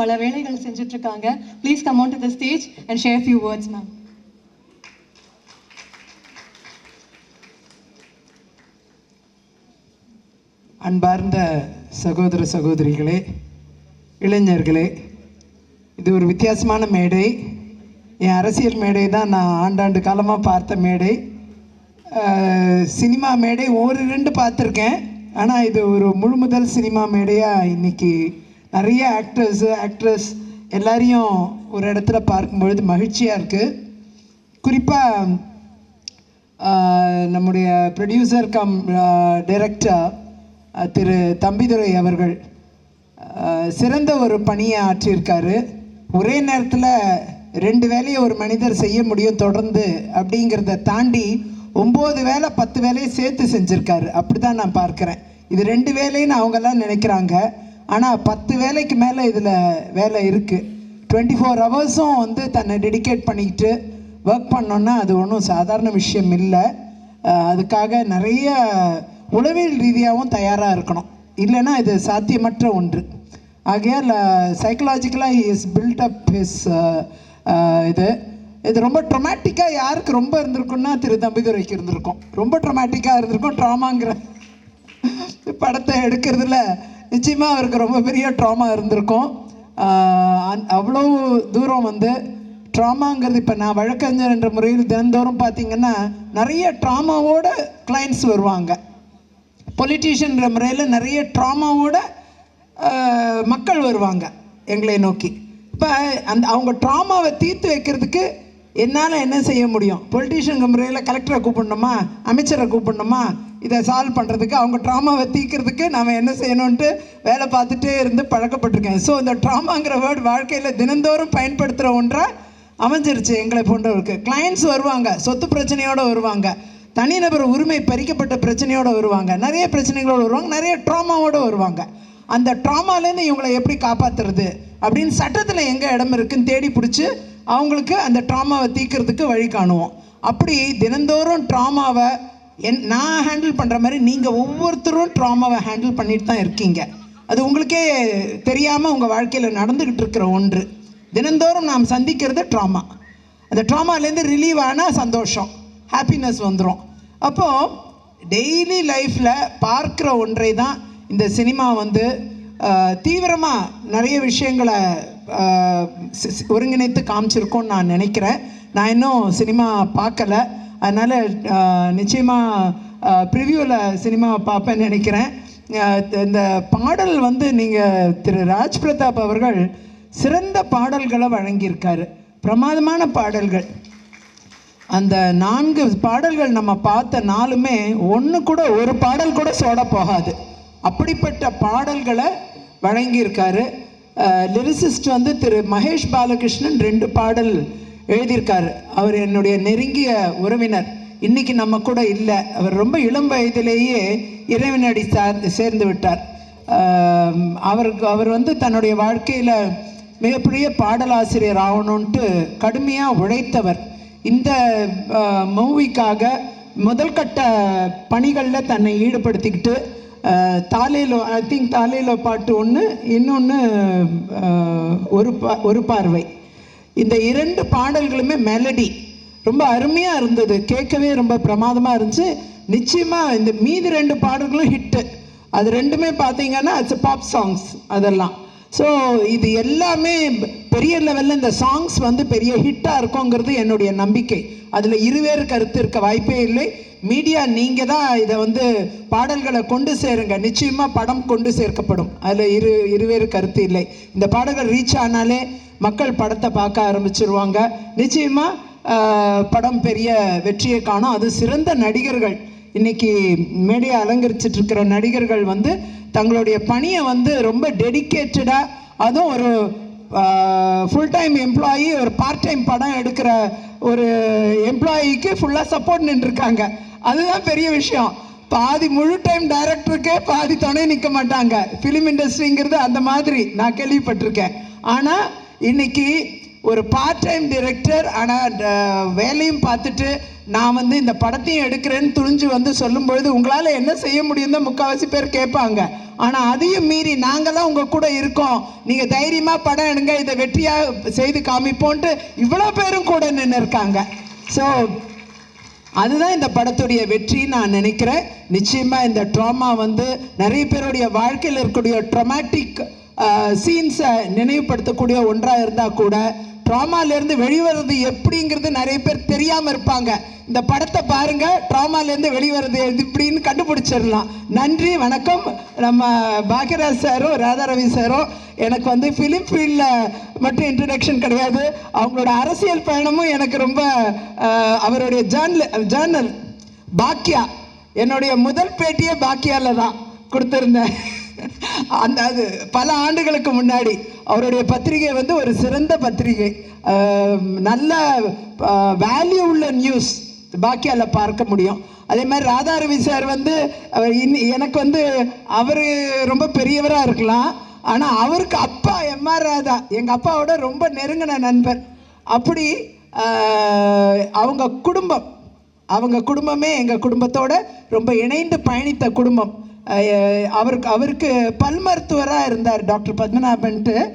பல வேலைகள் செஞ்சுட்டு இருக்காங்க please come on to the stage and share few words ma'am அன்பார்ந்த சகோதர சகோதரிகளே இளைஞர்களே இது ஒரு வித்தியாசமான மேடை. என் அரசியல் மேடை தான் நான் ஆண்டாண்டு காலமாக பார்த்த மேடை. சினிமா மேடை ஒரு ரெண்டு பார்த்துருக்கேன். ஆனால் இது ஒரு முழு முதல் சினிமா மேடையாக இன்னைக்கு நிறைய ஆக்டர்ஸு ஆக்ட்ரஸ் எல்லாரையும் ஒரு இடத்துல பார்க்கும்பொழுது மகிழ்ச்சியாக இருக்குது குறிப்பாக நம்முடைய ப்ரொடியூசர் கம் டைரக்டர் திரு தம்பிதுரை அவர்கள் சிறந்த ஒரு பணியை ஆற்றியிருக்காரு. ஒரே நேரத்தில் ரெண்டு வேலையை ஒரு மனிதர் செய்ய முடியும் தொடர்ந்து அப்படிங்கிறத தாண்டி ஒம்பது வேலை பத்து வேலையை சேர்த்து செஞ்சுருக்காரு. அப்படி தான் நான் பார்க்குறேன். இது ரெண்டு வேலைன்னு அவங்கெல்லாம் நினைக்கிறாங்க. ஆனால் பத்து வேலைக்கு மேலே இதில் வேலை இருக்குது டுவெண்ட்டி ஃபோர் ஹவர்ஸும் வந்து தன்னை டெடிகேட் பண்ணிக்கிட்டு ஒர்க் பண்ணோன்னா அது ஒன்றும் சாதாரண விஷயம் இல்லை. அதுக்காக நிறைய உளவியல் ரீதியாகவும் தயாராக இருக்கணும். இல்லைன்னா இது சாத்தியமற்ற ஒன்று. ஆகையால் சைக்கலாஜிக்கலாக இஸ் பில்ட் அப் ஹிஸ் இது. இது ரொம்ப ட்ரொமேட்டிக்காக யாருக்கு ரொம்ப இருந்திருக்குன்னா திரு தம்பிதுரைக்கு இருந்திருக்கும். ரொம்ப ட்ரொமேட்டிக்காக இருந்திருக்கும் ட்ராமாங்கிற படத்தை எடுக்கிறதுல நிச்சயமாக அவருக்கு ரொம்ப பெரிய ட்ராமா இருந்திருக்கும். அவ்வளோ தூரம் வந்து ட்ராமாங்கிறது இப்போ நான் வழக்கறிஞர் என்ற முறையில் தினந்தோறும் பார்த்தீங்கன்னா நிறைய ட்ராமாவோட கிளைண்ட்ஸ் வருவாங்க. பொலிட்டீஷியன்ற முறையில் நிறைய ட்ராமாவோட மக்கள் வருவாங்க எங்களை நோக்கி. இப்போ அந்த அவங்க ட்ராமாவை தீர்த்து வைக்கிறதுக்கு என்னால் என்ன செய்ய முடியும்? பொலிட்டீஷியன் முறையில் கலெக்டரை கூப்பிடணுமா? அமைச்சரை கூப்பிடணுமா? இதை சால்வ் பண்ணுறதுக்கு அவங்க ட்ராமாவை தீக்கிறதுக்கு நாம் என்ன செய்யணுன்ட்டு வேலை பார்த்துட்டே இருந்து பழக்கப்பட்டிருக்கேன். ஸோ இந்த ட்ராமாங்கிற வேர்டு வாழ்க்கையில் தினந்தோறும் பயன்படுத்துகிற ஒன்றாக அமைஞ்சிருச்சு எங்களை போன்றவருக்கு. கிளைண்ட்ஸ் வருவாங்க சொத்து பிரச்சனையோடு வருவாங்க. தனிநபர் உரிமை பறிக்கப்பட்ட பிரச்சனையோடு வருவாங்க. நிறைய பிரச்சனைகளோடு வருவாங்க நிறைய ட்ராமாவோடு வருவாங்க. அந்த ட்ராமாலேருந்து இவங்களை எப்படி காப்பாற்றுறது அப்படின்னு சட்டத்தில் எங்கே இடம் இருக்குன்னு தேடி பிடிச்சி அவங்களுக்கு அந்த ட்ராமாவை தீக்கிறதுக்கு வழி காணுவோம். அப்படி தினந்தோறும் ட்ராமாவை என் நான் ஹேண்டில் பண்ணுற மாதிரி நீங்கள் ஒவ்வொருத்தரும் ட்ராமாவை ஹேண்டில் பண்ணிட்டு தான் இருக்கீங்க. அது உங்களுக்கே தெரியாமல் உங்கள் வாழ்க்கையில் நடந்துக்கிட்டு இருக்கிற ஒன்று. தினந்தோறும் நாம் சந்திக்கிறது ட்ராமா அந்த ட்ராமாலேருந்து ரிலீவ் ஆனால் சந்தோஷம். ஹாப்பினஸ் வந்துடும் அப்போது டெய்லி லைஃப்பில் பார்க்குற ஒன்றை தான் இந்த சினிமா வந்து தீவிரமாக நிறைய விஷயங்களை ஒருங்கிணைத்து காமிச்சிருக்கோன்னு நான் நினைக்கிறேன். நான் இன்னும் சினிமா பார்க்கல. அதனால் நிச்சயமாக ப்ரிவியூவில் சினிமா பார்ப்பேன்னு நினைக்கிறேன். இந்த பாடல் வந்து நீங்கள் திரு. ராஜ் பிரதாப் அவர்கள் சிறந்த பாடல்களை வழங்கியிருக்காரு. பிரமாதமான பாடல்கள். அந்த நான்கு பாடல்கள் நம்ம பார்த்த நாளுமே ஒன்று கூட ஒரு பாடல் கூட சோட போகாது. அப்படிப்பட்ட பாடல்களை வழங்கியிருக்காரு. லிரிசிஸ்ட் வந்து திரு. மகேஷ் பாலகிருஷ்ணன் ரெண்டு பாடல் எழுதியிருக்காரு. அவர் என்னுடைய நெருங்கிய உறவினர். இன்னைக்கு நம்ம கூட இல்லை. அவர் ரொம்ப இளம் வயதிலேயே இறைவனடி சார்ந்து சேர்ந்து விட்டார். அவருக்கு அவர் வந்து தன்னுடைய வாழ்க்கையில் மிகப்பெரிய பாடலாசிரியர் ஆகணுன்ட்டு கடுமையாக உழைத்தவர். இந்த மூவிக்காக முதல் கட்ட பணிகளில் தன்னை ஈடுபடுத்திக்கிட்டு தாலேலோ ஐ திங்க் தாலேலோ பாட்டு ஒன்று இன்னொன்று ஒரு பா ஒரு பார்வை. இந்த இரண்டு பாடல்களுமே மெலடி ரொம்ப அருமையாக இருந்தது. கேட்கவே ரொம்ப பிரமாதமாக இருந்துச்சு. நிச்சயமாக இந்த மீதி ரெண்டு பாடல்களும் ஹிட்டு அது ரெண்டுமே பார்த்தீங்கன்னா இட்ஸ் பாப் சாங்ஸ் அதெல்லாம். ஸோ இது எல்லாமே பெரிய லெவலில் இந்த சாங்ஸ் வந்து பெரிய ஹிட்டாக இருக்குங்கிறது என்னுடைய நம்பிக்கை. அதில் இருவேறு கருத்து இருக்க வாய்ப்பே இல்லை. மீடியா நீங்கள் தான் இதை வந்து பாடல்களை கொண்டு சேருங்க. நிச்சயமாக படம் கொண்டு சேர்க்கப்படும். அதில் இரு இருவேறு கருத்து இல்லை. இந்த பாடல்கள் ரீச் ஆனாலே மக்கள் படத்தை பார்க்க ஆரம்பிச்சிருவாங்க. நிச்சயமாக படம் பெரிய வெற்றியை காணும். அது சிறந்த நடிகர்கள். இன்னைக்கு மேடையை அலங்கரிச்சிட்டு இருக்கிற நடிகர்கள் வந்து தங்களுடைய பணியை வந்து ரொம்ப டெடிக்கேட்டடாக அதுவும் ஒரு ஃபுல் டைம் எம்ப்ளாயி ஒரு பார்ட் டைம் படம் எடுக்கிற ஒரு எம்ப்ளாயிக்கு ஃபுல்லாக சப்போர்ட் நின்றுருக்காங்க. அதுதான் பெரிய விஷயம். பாதி முழு டைம் டைரக்டருக்கே பாதி துணை நிற்க மாட்டாங்க. ஃபிலிம் இண்டஸ்ட்ரிங்கிறது அந்த மாதிரி நான் கேள்விப்பட்டிருக்கேன். ஆனால் இன்னைக்கு ஒரு பார்ட் டைம் டிரெக்டர் ஆனால் வேலையும் பார்த்துட்டு நான் வந்து இந்த படத்தையும் எடுக்கிறேன்னு துணிஞ்சு வந்து சொல்லும் பொழுது உங்களால் என்ன செய்ய முடியும் தான் முக்கால்வாசி பேர் கேட்பாங்க. ஆனால் அதையும் மீறி நாங்களாம் உங்கள் கூட இருக்கோம். நீங்கள் தைரியமாக படம் எடுங்க இதை வெற்றியாக செய்து காமிப்போன்ட்டு இவ்வளோ பேரும் கூட நின்று இருக்காங்க. ஸோ அதுதான் இந்த படத்துடைய வெற்றி நான் நினைக்கிறேன். நிச்சயமாக இந்த ட்ராமா வந்து நிறைய பேருடைய வாழ்க்கையில் இருக்கக்கூடிய ட்ரமாட்டிக் சீன்ஸை நினைவுபடுத்தக்கூடிய ஒன்றாக இருந்தால் கூட ட்ராமாலேருந்து வெளிவரது எப்படிங்கிறது நிறைய பேர் தெரியாமல் இருப்பாங்க. இந்த படத்தை பாருங்க ட்ராமாலேருந்து வெளிவரது எது இப்படின்னு கண்டுபிடிச்சிடலாம். நன்றி வணக்கம். நம்ம பாக்யராஜ் சாரும் ராதாரவி சாரும் எனக்கு வந்து ஃபிலிம் ஃபீல்டில் மட்டும் இன்ட்ரடக்ஷன் கிடையாது. அவங்களோட அரசியல் பயணமும் எனக்கு ரொம்ப அவருடைய ஜேர்னல் ஜேர்னல் பாக்கியா என்னுடைய முதல் பேட்டியே பாக்கியால தான் கொடுத்துருந்தேன். அந்த அது பல ஆண்டுகளுக்கு முன்னாடி. அவருடைய பத்திரிகை வந்து ஒரு சிறந்த பத்திரிகை. நல்ல வேல்யூ உள்ள நியூஸ் பாக்கியால் பார்க்க முடியும். அதே மாதிரி ராதாரவி சார் வந்து இன்னி எனக்கு வந்து அவர் ரொம்ப பெரியவராக இருக்கலாம். ஆனால் அவருக்கு அப்பா எம்ஆர் ராதா எங்கள் அப்பாவோட ரொம்ப நெருங்கின நண்பர். அப்படி அவங்க குடும்பம் அவங்க குடும்பமே எங்கள் குடும்பத்தோட ரொம்ப இணைந்து பயணித்த குடும்பம். அவருக்கு அவருக்கு பல் மருத்துவராக இருந்தார் டாக்டர் பத்மநாபன்ட்டு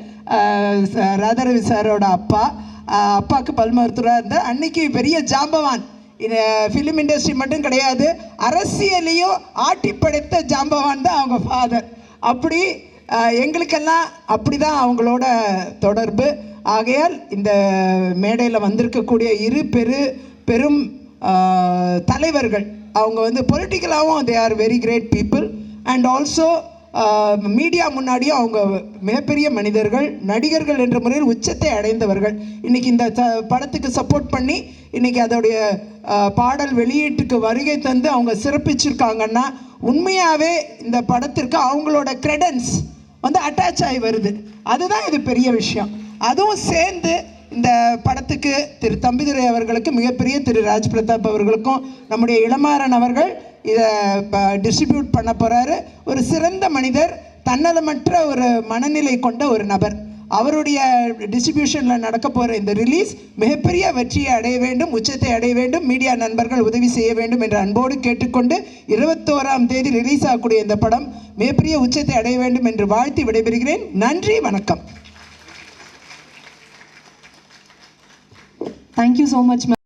ச- ராதாரவி சாரோட அப்பா. அப்பாவுக்கு பல் மருத்துவராக இருந்தார். அன்னைக்கு பெரிய ஜாம்பவான். இது ஃபிலிம் இண்டஸ்ட்ரி மட்டும் கிடையாது. அரசியலையும் ஆட்டி படைத்த ஜாம்பவான் தான் அவங்க ஃபாதர் அப்படி எங்களுக்கெல்லாம் அப்படி தான் அவங்களோட தொடர்பு. ஆகையால் இந்த மேடையில் வந்திருக்கக்கூடிய இரு பெரு பெரும் தலைவர்கள் அவங்க வந்து பொலிட்டிக்கலாகவும் they are very great people and also media முன்னாடியும் அவங்க மிகப்பெரிய மனிதர்கள் நடிகர்கள் என்ற முறையில் உச்சத்தை அடைந்தவர்கள். இன்றைக்கி இந்த படத்துக்கு சப்போர்ட் பண்ணி இன்றைக்கி அதோடைய பாடல் வெளியீட்டுக்கு வருகை தந்து அவங்க சிறப்பிச்சிருக்காங்கன்னா உண்மையாகவே இந்த படத்திற்கு அவங்களோட கிரெடன்ஸ் வந்து அட்டாச் ஆகி வருது. அதுதான் இது பெரிய விஷயம். அதுவும் சேர்ந்து இந்த படத்துக்கு திரு தம்பிதுரை அவர்களுக்கு மிகப்பெரிய திரு ராஜ் பிரதாப் அவர்களுக்கும் நம்முடைய இளமாறன் அவர்கள் இதை டிஸ்ட்ரிபியூட் பண்ண போகிறாரு ஒரு சிறந்த மனிதர் தன்னலமற்ற ஒரு மனநிலை கொண்ட ஒரு நபர். அவருடைய டிஸ்ட்ரிபியூஷனில் நடக்க போகிற இந்த ரிலீஸ் மிகப்பெரிய வெற்றியை அடைய வேண்டும் உச்சத்தை அடைய வேண்டும் மீடியா நண்பர்கள் உதவி செய்ய வேண்டும் என்ற அன்போடு கேட்டுக்கொண்டு இருபத்தோராம் தேதி ரிலீஸ் ஆகக்கூடிய இந்த படம் மிகப்பெரிய உச்சத்தை அடைய வேண்டும் என்று வாழ்த்தி விடைபெறுகிறேன். நன்றி வணக்கம். Thank you so much much.